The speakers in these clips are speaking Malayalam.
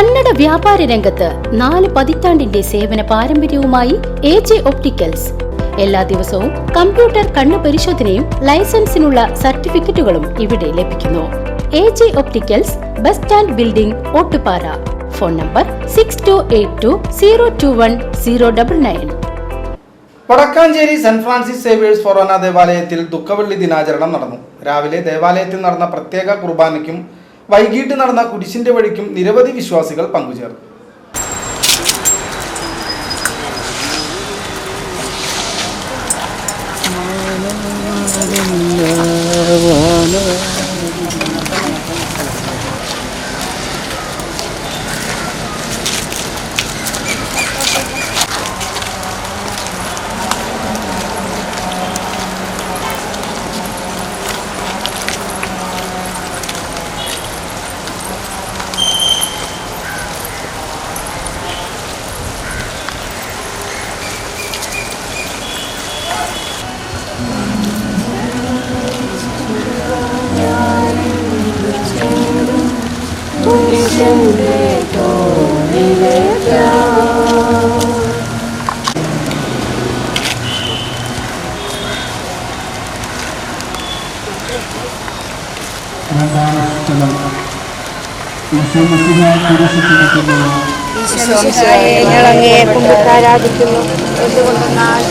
കന്നഡ വ്യാപാര രംഗത്ത് നാല് പതിറ്റാണ്ടിന്റെ സേവന പാരമ്പര്യവുമായി എ ജെ ഒപ്റ്റിക്കൽസ്. എല്ലാ ദിവസവും കമ്പ്യൂട്ടർ കണ്ണു പരിശോധനയും ലൈസൻസിനുള്ള സർട്ടിഫിക്കറ്റുകളും ഇവിടെ ലഭിക്കുന്നു. A J opticals bus stand building Ottupara. Phone number six two eight two zero two one zero double nine Vadakkanchery saint Francis Xavier's ഫൊറോന ദേവാലയത്തിൽ ദുഃഖവെള്ളി ദിനാചരണം നടന്നു. രാവിലെ ദേവാലയത്തിൽ നടന്ന പ്രത്യേക കുർബാനയ്ക്കും വൈകിട്ട് നടന്ന കുരിശിന്റെ വഴിക്കും നിരവധി വിശ്വാസികൾ പങ്കുചേർന്നു. സ്ഥലം ഈശോമിശിഹാ കുരിശിട്ടിരിക്കുന്നു ഈശോമിശിഹായെ ഞങ്ങൾ അങ്ങേ കുമ്പിട്ട് ആരാധിക്കുന്നു എന്തുകൊണ്ടെന്നാൽ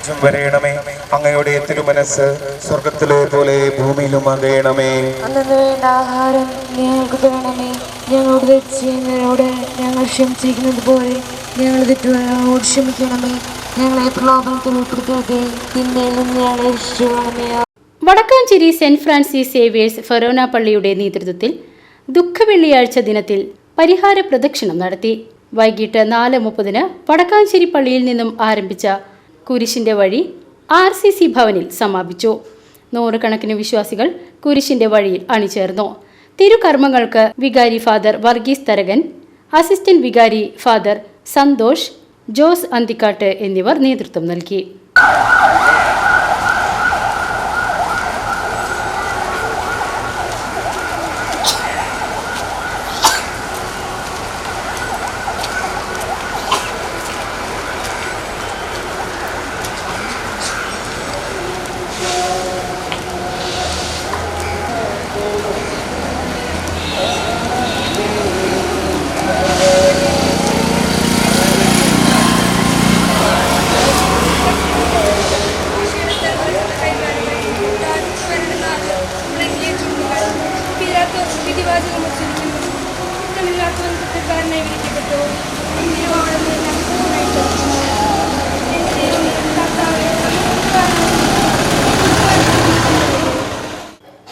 രാജ്യം വരയണമേ. അങ്ങയുടെ തിരുമനസ് സ്വർഗത്തിലെ പോലെ ഭൂമിയിലും അതേണമേ അന്നു വേണ്ട ആഹാരം ഞങ്ങൾക്ക് തരണമേ. ഞങ്ങളോട് തെറ്റ് ചെയ്യുന്നവരോട് ഞങ്ങൾ ക്ഷമിച്ചിരിക്കുന്നത് പോലെ ഞങ്ങൾ തെറ്റുകളോട് ക്ഷമിക്കണമേ. ഞങ്ങളെ പ്രലോഭനത്തിൽ ഉൾപ്പെടുത്തരുതേ തിന്മയിൽ നിന്ന് ഞങ്ങളെ രക്ഷിക്കണമേ Vadakkanchery saint Francis Xavier's Forane പള്ളിയുടെ നേതൃത്വത്തിൽ ദുഃഖ വെള്ളിയാഴ്ച ദിനത്തിൽ പരിഹാര പ്രദക്ഷിണം നടത്തി. വൈകിട്ട് നാല് മുപ്പതിന് വടക്കാഞ്ചേരി പള്ളിയിൽ നിന്നും ആരംഭിച്ച കുരിശിന്റെ വഴി ആർ സി സി ഭവനിൽ സമാപിച്ചു. നൂറുകണക്കിന് വിശ്വാസികൾ കുരിശിന്റെ വഴിയിൽ അണിചേർന്നു. തിരുകർമ്മങ്ങൾക്ക് വികാരി ഫാദർ വർഗീസ് തരകൻ അസിസ്റ്റന്റ് വികാരി ഫാദർ സന്തോഷ് ജോസ് അന്തിക്കാട്ട് എന്നിവർ നേതൃത്വം നൽകി.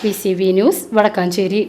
పిసివి న్యూస్ వడకాంచేరి